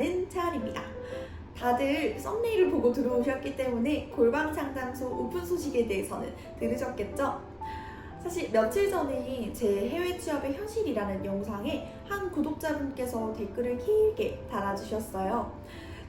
하는 채원입니다. 다들 썸네일을 보고 들어오셨기 때문에 골방 상담소 오픈 소식에 대해서는 들으셨겠죠? 사실 며칠 전에 제 해외 취업의 현실이라는 영상에 한 구독자분께서 댓글을 길게 달아주셨어요.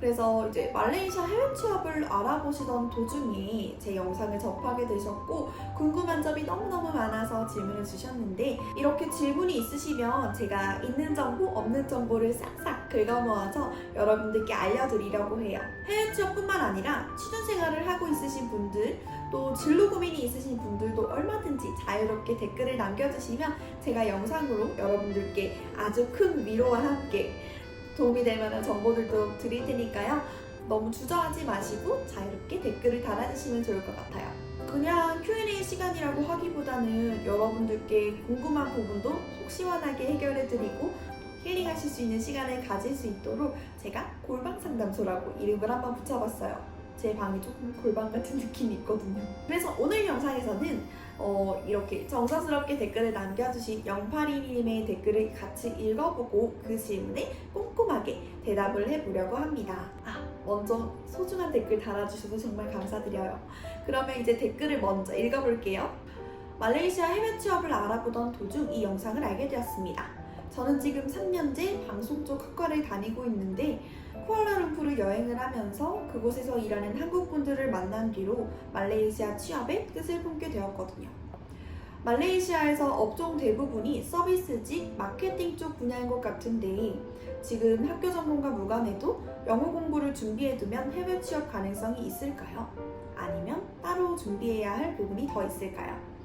그래서 이제 말레이시아 해외 취업을 알아보시던 도중에 제 영상을 접하게 되셨고 궁금한 점이 너무너무 많아서 질문을 주셨는데 이렇게 질문이 있으시면 제가 있는 정보 없는 정보를 싹싹 긁어 모아서 여러분들께 알려드리려고 해요. 해외 취업뿐만 아니라 취준 생활을 하고 있으신 분들 또 진로 고민이 있으신 분들도 얼마든지 자유롭게 댓글을 남겨주시면 제가 영상으로 여러분들께 아주 큰 위로와 함께 도움이 될 만한 정보들도 드릴 테니까요. 너무 주저하지 마시고 자유롭게 댓글을 달아주시면 좋을 것 같아요. 그냥 Q&A 시간이라고 하기보다는 여러분들께 궁금한 부분도 속 시원하게 해결해드리고 힐링하실 수 있는 시간을 가질 수 있도록 제가 골방 상담소라고 이름을 한번 붙여봤어요. 제 방이 조금 골방 같은 느낌이 있거든요. 그래서 오늘 영상에서는 어, 이렇게 정성스럽게 댓글을 남겨주신 082님의 댓글을 같이 읽어보고 그 질문에 꼼꼼하게 대답을 해보려고 합니다. 아, 먼저 소중한 댓글 달아주셔서 정말 감사드려요. 그러면 이제 댓글을 먼저 읽어볼게요. 말레이시아 해외 취업을 알아보던 도중 이 영상을 알게 되었습니다. 저는 지금 3년째 방송 쪽 학과를 다니고 있는데 쿠알라룸푸르 여행을 하면서 그곳에서 일하는 한국분들을 만난 뒤로 말레이시아 취업에 뜻을 품게 되었거든요. 말레이시아에서 업종 대부분이 서비스직, 마케팅 쪽 분야인 것 같은데 지금 학교 전공과 무관해도 영어 공부를 준비해두면 해외 취업 가능성이 있을까요? 아니면 따로 준비해야 할 부분이 더 있을까요?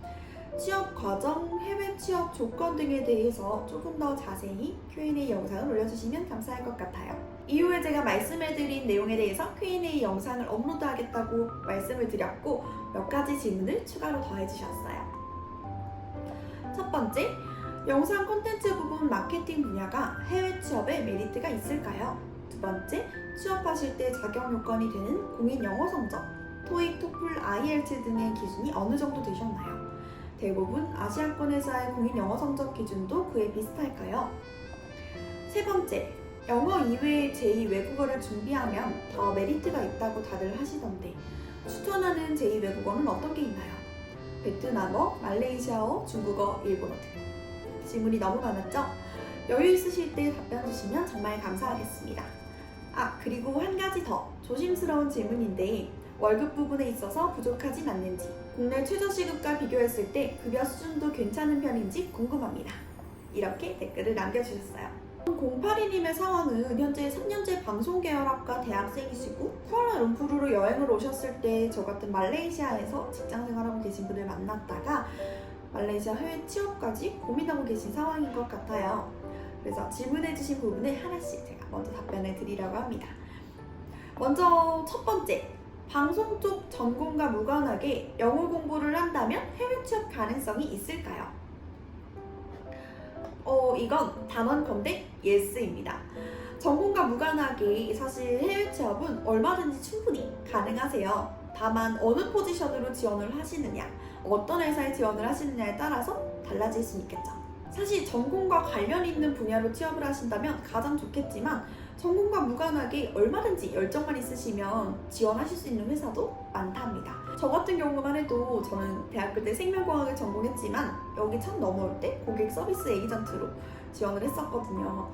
취업 과정, 해외 취업 조건 등에 대해서 조금 더 자세히 Q&A 영상을 올려주시면 감사할 것 같아요. 이후에 제가 말씀해드린 내용에 대해서 Q&A 영상을 업로드하겠다고 말씀을 드렸고 몇 가지 질문을 추가로 더해주셨어요. 첫 번째, 영상 콘텐츠 부분 마케팅 분야가 해외 취업에 메리트가 있을까요? 두 번째, 취업하실 때 자격 요건이 되는 공인 영어 성적, 토익, 토플, IELTS 등의 기준이 어느 정도 되셨나요? 대부분 아시아권에서의 공인 영어 성적 기준도 그에 비슷할까요? 세 번째, 영어 이외의 제2 외국어를 준비하면 더 메리트가 있다고 다들 하시던데 추천하는 제2 외국어는 어떤 게 있나요? 베트남어, 말레이시아어, 중국어, 일본어 등 질문이 너무 많았죠? 여유 있으실 때 답변 주시면 정말 감사하겠습니다. 아, 그리고 한 가지 더 조심스러운 질문인데 월급 부분에 있어서 부족하진 않는지, 국내 최저시급과 비교했을 때 급여 수준도 괜찮은 편인지 궁금합니다. 이렇게 댓글을 남겨주셨어요. 082님의 상황은 현재 3년째 방송계열학과 대학생이시고 쿠알라 룸푸르로 여행을 오셨을 때 저 같은 말레이시아에서 직장생활하고 계신 분을 만났다가 말레이시아 해외 취업까지 고민하고 계신 상황인 것 같아요. 그래서 질문해주신 부분을 하나씩 제가 먼저 답변을 드리려고 합니다. 먼저 첫 번째, 방송 쪽 전공과 무관하게 영어 공부를 한다면 해외 취업 가능성이 있을까요? 어, 이건 단언 건데 예스입니다. 전공과 무관하게 사실 해외 취업은 얼마든지 충분히 가능하세요. 다만 어느 포지션으로 지원을 하시느냐, 어떤 회사에 지원을 하시느냐에 따라서 달라질 수 있겠죠. 사실 전공과 관련 있는 분야로 취업을 하신다면 가장 좋겠지만 전공과 무관하게 얼마든지 열정만 있으시면 지원하실 수 있는 회사도 많답니다. 저 같은 경우만 해도 저는 대학교 때 생명공학을 전공했지만 여기 첫 넘어올 때 고객 서비스 에이전트로 지원을 했었거든요.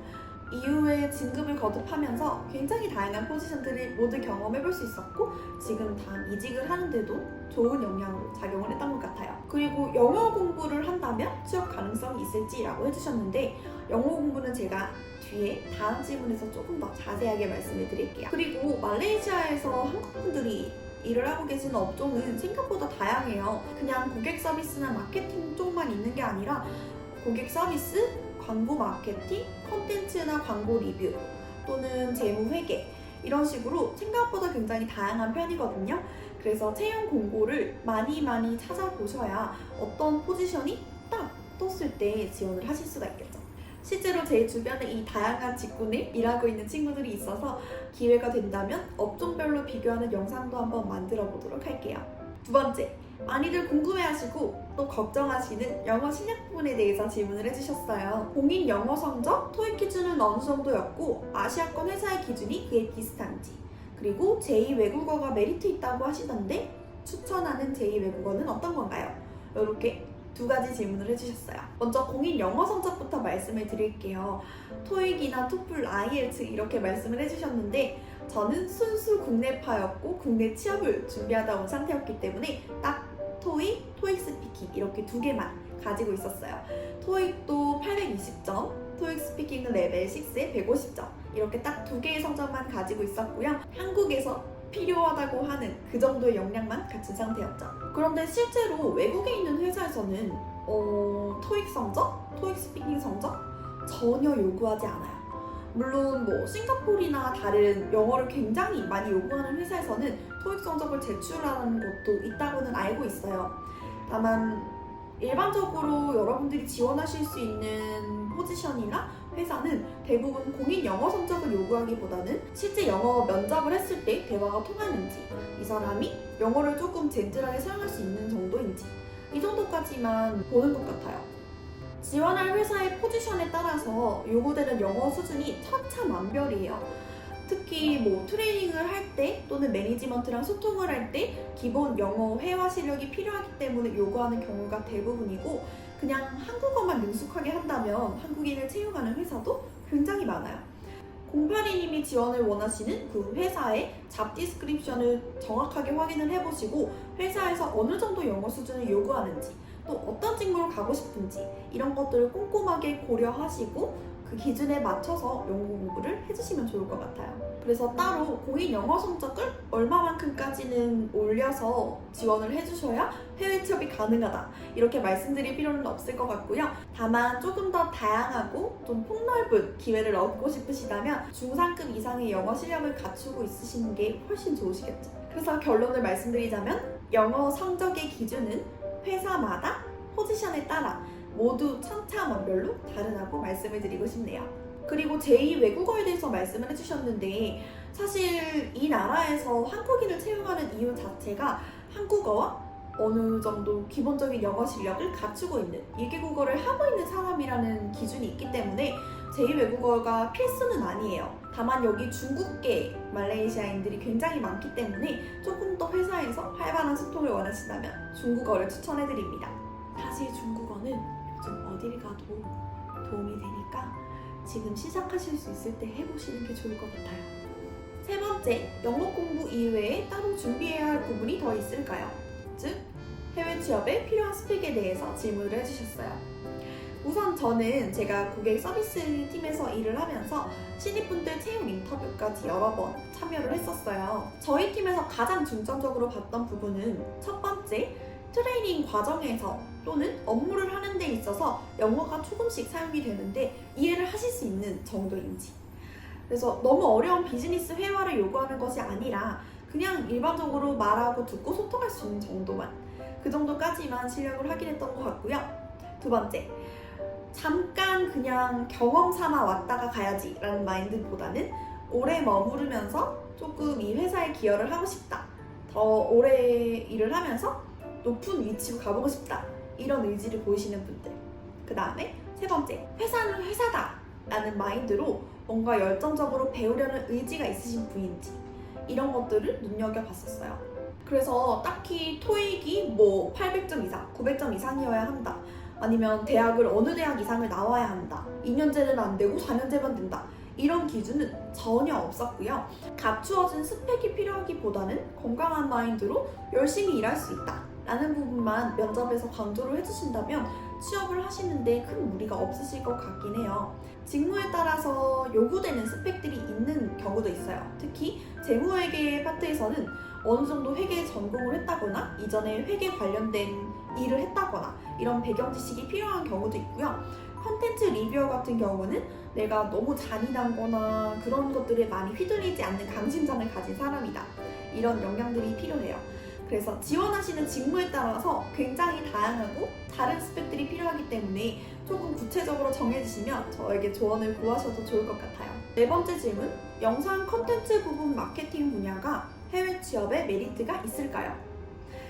이후에 진급을 거듭하면서 굉장히 다양한 포지션들을 모두 경험해볼 수 있었고 지금 다음 이직을 하는데도 좋은 영향으로 작용을 했던 것 같아요. 그리고 영어 공부를 한다면 취업 가능성이 있을지라고 해주셨는데 영어 공부는 제가 뒤에 다음 질문에서 조금 더 자세하게 말씀을 드릴게요. 그리고 말레이시아에서 한국 분들이 일을 하고 계시는 업종은 생각보다 다양해요. 그냥 고객 서비스나 마케팅 쪽만 있는 게 아니라 고객 서비스, 광고 마케팅, 콘텐츠나 광고 리뷰 또는 재무 회계 이런 식으로 생각보다 굉장히 다양한 편이거든요. 그래서 채용 공고를 많이 많이 찾아보셔야 어떤 포지션이 딱 떴을 때 지원을 하실 수가 있겠죠. 실제로 제 주변에 이 다양한 직군에 일하고 있는 친구들이 있어서 기회가 된다면 업종별로 비교하는 영상도 한번 만들어 보도록 할게요. 두 번째, 많이들 궁금해하시고 또 걱정하시는 영어 실력 부분에 대해서 질문을 해주셨어요. 공인 영어 성적, 토익 기준은 어느 정도였고 아시아권 회사의 기준이 그에 비슷한지 그리고 제2 외국어가 메리트 있다고 하시던데 추천하는 제2 외국어는 어떤 건가요? 이렇게 두 가지 질문을 해주셨어요. 먼저 공인 영어 성적부터 말씀을 드릴게요. 토익이나 토플, IELTS 이렇게 말씀을 해주셨는데 저는 순수 국내파였고 국내 취업을 준비하다 온 상태였기 때문에 딱 토익, 토익 스피킹 이렇게 두 개만 가지고 있었어요. 토익도 820점, 토익 스피킹은 레벨 6에 150점 이렇게 딱 두 개의 성적만 가지고 있었고요. 한국에서 필요하다고 하는 그 정도의 역량만 갖춘 상태였죠. 그런데 실제로 외국에 있는 회사에서는 어, 토익 성적, 토익 스피킹 성적 전혀 요구하지 않아요. 물론 뭐 싱가포르나 다른 영어를 굉장히 많이 요구하는 회사에서는 토익 성적을 제출하는 곳도 있다고는 알고 있어요. 다만 일반적으로 여러분들이 지원하실 수 있는 포지션이나 회사는 대부분 공인 영어 성적을 요구하기보다는 실제 영어 면접을 했을 때 대화가 통하는지 이 사람이 영어를 조금 젠틀하게 사용할 수 있는 정도인지 이 정도까지만 보는 것 같아요. 지원할 회사의 포지션에 따라서 요구되는 영어 수준이 천차만별이에요. 특히 뭐 트레이닝을 할 때 또는 매니지먼트랑 소통을 할 때 기본 영어 회화 실력이 필요하기 때문에 요구하는 경우가 대부분이고 그냥 한국어만 능숙하게 한다면 한국인을 채용하는 회사도 굉장히 많아요. 082님이 지원을 원하시는 그 회사의 잡 디스크립션을 정확하게 확인을 해보시고 회사에서 어느 정도 영어 수준을 요구하는지 또 어떤 직무로 가고 싶은지 이런 것들을 꼼꼼하게 고려하시고 그 기준에 맞춰서 영어 공부를 해주시면 좋을 것 같아요. 그래서 따로 공인 영어 성적을 얼마만큼까지는 올려서 지원을 해주셔야 해외 취업이 가능하다 이렇게 말씀드릴 필요는 없을 것 같고요. 다만 조금 더 다양하고 좀 폭넓은 기회를 얻고 싶으시다면 중상급 이상의 영어 실력을 갖추고 있으시는 게 훨씬 좋으시겠죠. 그래서 결론을 말씀드리자면 영어 성적의 기준은 회사마다 포지션에 따라 모두 천차만별로 다르다고 말씀을 드리고 싶네요. 그리고 제2 외국어에 대해서 말씀을 해주셨는데 사실 이 나라에서 한국인을 채용하는 이유 자체가 한국어와 어느 정도 기본적인 영어 실력을 갖추고 있는 일개국어를 하고 있는 사람이라는 기준이 있기 때문에 제2 외국어가 필수는 아니에요. 다만 여기 중국계 말레이시아인들이 굉장히 많기 때문에 조금 더 회사에서 활발한 소통을 원하신다면 중국어를 추천해드립니다. 사실 중국어는 요즘 어딜 가도 도움이 되니까 지금 시작하실 수 있을 때 해보시는 게 좋을 것 같아요. 세 번째, 영어 공부 이외에 따로 준비해야 할 부분이 더 있을까요? 즉, 해외 취업에 필요한 스펙에 대해서 질문을 해주셨어요. 우선 저는 제가 고객 서비스 팀에서 일을 하면서 신입분들 채용 인터뷰까지 여러 번 참여를 했었어요. 저희 팀에서 가장 중점적으로 봤던 부분은 첫 번째, 트레이닝 과정에서 또는 업무를 하는 데 있어서 영어가 조금씩 사용이 되는데 이해를 하실 수 있는 정도인지. 그래서 너무 어려운 비즈니스 회화를 요구하는 것이 아니라 그냥 일반적으로 말하고 듣고 소통할 수 있는 정도만 그 정도까지만 실력을 확인했던 것 같고요. 두 번째, 잠깐 그냥 경험 삼아 왔다가 가야지 라는 마인드보다는 오래 머무르면서 조금 이 회사에 기여를 하고 싶다. 더 오래 일을 하면서 높은 위치로 가보고 싶다. 이런 의지를 보이시는 분들. 그 다음에 세 번째, 회사는 회사다. 라는 마인드로 뭔가 열정적으로 배우려는 의지가 있으신 분인지 이런 것들을 눈여겨봤었어요. 그래서 딱히 토익이 뭐 800점 이상, 900점 이상이어야 한다. 아니면 대학을 어느 대학 이상을 나와야 한다. 2년제는 안 되고 4년제만 된다. 이런 기준은 전혀 없었고요. 갖추어진 스펙이 필요하기보다는 건강한 마인드로 열심히 일할 수 있다. 라는 부분만 면접에서 강조를 해주신다면 취업을 하시는데 큰 무리가 없으실 것 같긴 해요. 직무에 따라서 요구되는 스펙들이 있는 경우도 있어요. 특히 재무회계 파트에서는 어느 정도 회계 전공을 했다거나 이전에 회계 관련된 일을 했다거나 이런 배경 지식이 필요한 경우도 있고요. 컨텐츠 리뷰어 같은 경우는 내가 너무 잔인한 거나 그런 것들에 많이 휘둘리지 않는 강심장을 가진 사람이다. 이런 역량들이 필요해요. 그래서 지원하시는 직무에 따라서 굉장히 다양하고 다른 스펙들이 필요하기 때문에 조금 구체적으로 정해주시면 저에게 조언을 구하셔도 좋을 것 같아요. 네 번째 질문, 영상 컨텐츠 부분 마케팅 분야가 해외 취업에 메리트가 있을까요?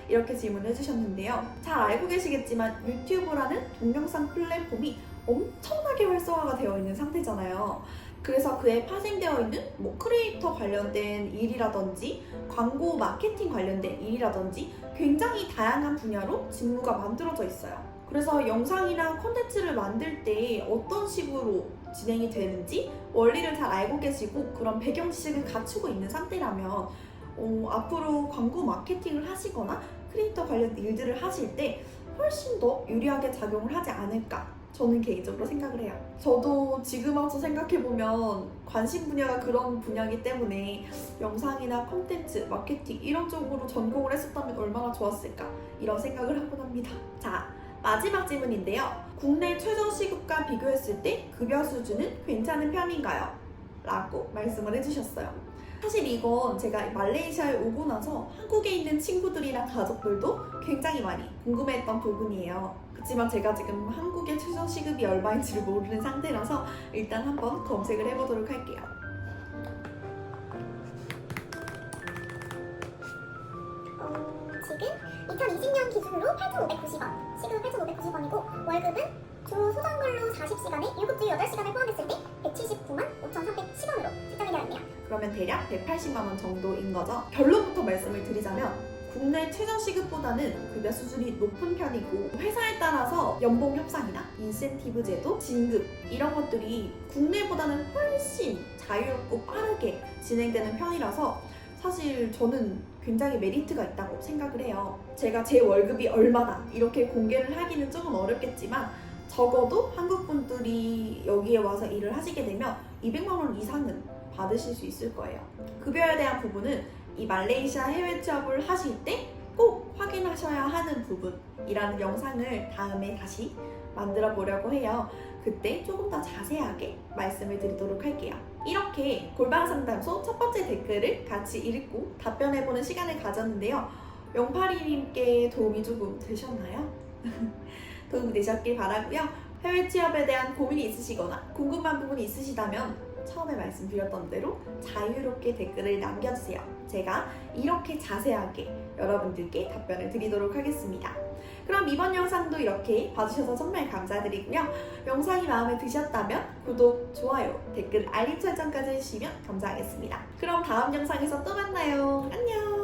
이렇게 질문을 해주셨는데요. 잘 알고 계시겠지만 유튜브라는 동영상 플랫폼이 엄청나게 활성화가 되어 있는 상태잖아요. 그래서 그에 파생되어 있는 뭐 크리에이터 관련된 일이라든지 광고 마케팅 관련된 일이라든지 굉장히 다양한 분야로 직무가 만들어져 있어요. 그래서 영상이나 콘텐츠를 만들 때 어떤 식으로 진행이 되는지 원리를 잘 알고 계시고 그런 배경 지식을 갖추고 있는 상태라면 어, 앞으로 광고 마케팅을 하시거나 크리에이터 관련 일들을 하실 때 훨씬 더 유리하게 작용을 하지 않을까 저는 개인적으로 생각을 해요. 저도 지금 와서 생각해보면 관심 분야가 그런 분야이기 때문에 영상이나 콘텐츠, 마케팅 이런 쪽으로 전공을 했었다면 얼마나 좋았을까 이런 생각을 하곤 합니다. 자, 마지막 질문인데요. 국내 최저 시급과 비교했을 때 급여 수준은 괜찮은 편인가요? 라고 말씀을 해주셨어요. 사실 이건 제가 말레이시아에 오고 나서 한국에 있는 친구들이랑 가족들도 굉장히 많이 궁금해했던 부분이에요. 그렇지만 제가 지금 한국의 최저 시급이 얼마인지를 모르는 상태라서 일단 한번 검색을 해보도록 할게요. 어, 지금 2020년 기준으로 8,590원, 시급은 8,590원이고 월급은 주 소정 근로 40시간에 7주 8시간을 포함했을 때 179만 5,310원으로 책정이 되어 있네요. 그러면 대략 180만 원 정도인 거죠. 결론부터 말씀을 드리자면 국내 최저 시급보다는 급여 수준이 높은 편이고 회사에 따라서 연봉 협상이나 인센티브 제도, 진급 이런 것들이 국내보다는 훨씬 자유롭고 빠르게 진행되는 편이라서 사실 저는 굉장히 메리트가 있다고 생각을 해요. 제가 제 월급이 얼마다 이렇게 공개를 하기는 조금 어렵겠지만 적어도 한국 분들이 여기에 와서 일을 하시게 되면 200만 원 이상은 받으실 수 있을 거예요. 급여에 대한 부분은 이 말레이시아 해외 취업을 하실 때 꼭 확인하셔야 하는 부분이라는 영상을 다음에 다시 만들어 보려고 해요. 그때 조금 더 자세하게 말씀을 드리도록 할게요. 이렇게 골방 상담소 첫 번째 댓글을 같이 읽고 답변해보는 시간을 가졌는데요. 영파리님께 도움이 조금 되셨나요? 도움이 되셨길 바라고요. 해외 취업에 대한 고민이 있으시거나 궁금한 부분이 있으시다면 처음에 말씀드렸던 대로 자유롭게 댓글을 남겨주세요. 제가 이렇게 자세하게 여러분들께 답변을 드리도록 하겠습니다. 그럼 이번 영상도 이렇게 봐주셔서 정말 감사드리고요. 영상이 마음에 드셨다면 구독, 좋아요, 댓글, 알림 설정까지 해주시면 감사하겠습니다. 그럼 다음 영상에서 또 만나요. 안녕!